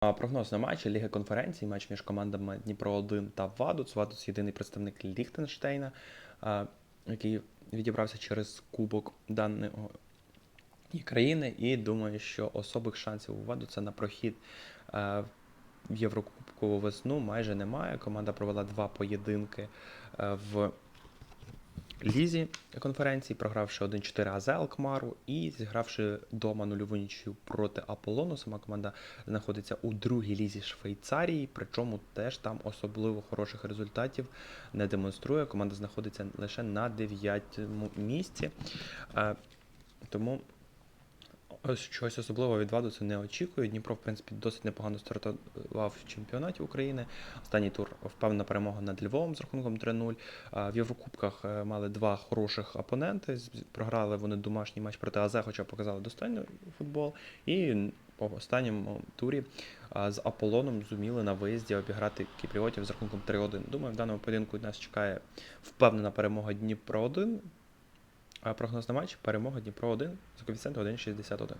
Прогноз на матчі Ліги конференцій, матч між командами Дніпро 1 та Вадуц. Вадуц єдиний представник Ліхтенштейна, який відібрався через кубок даної країни. І думаю, що особих шансів у Вадуца на прохід в Єврокубкову весну майже немає. Команда провела два поєдинки в лізі конференції, програвши 1-4 АЗ Алкмару і зігравши дома нульову нічю проти Аполлону. Сама команда знаходиться у другій лізі Швейцарії, причому теж там особливо хороших результатів не демонструє. Команда знаходиться лише на дев'ятому місці. Е, Тому чогось особливого від Ваду це не очікую. Дніпро, в принципі, досить непогано стартував в чемпіонаті України. Останній тур впевнена перемога над Львовом з рахунком 3-0. В Єврокубках е, мали два хороших опоненти. Програли вони домашній матч проти АЗ, хоча показали достойний футбол. І по останньому турі з Аполлоном зуміли на виїзді обіграти кіпріотів з рахунком 3-1. Думаю, в даному поєдинку нас чекає впевнена перемога Дніпро 1. А прогноз на матч перемога Дніпро 1 за коефіцієнтом 1,61.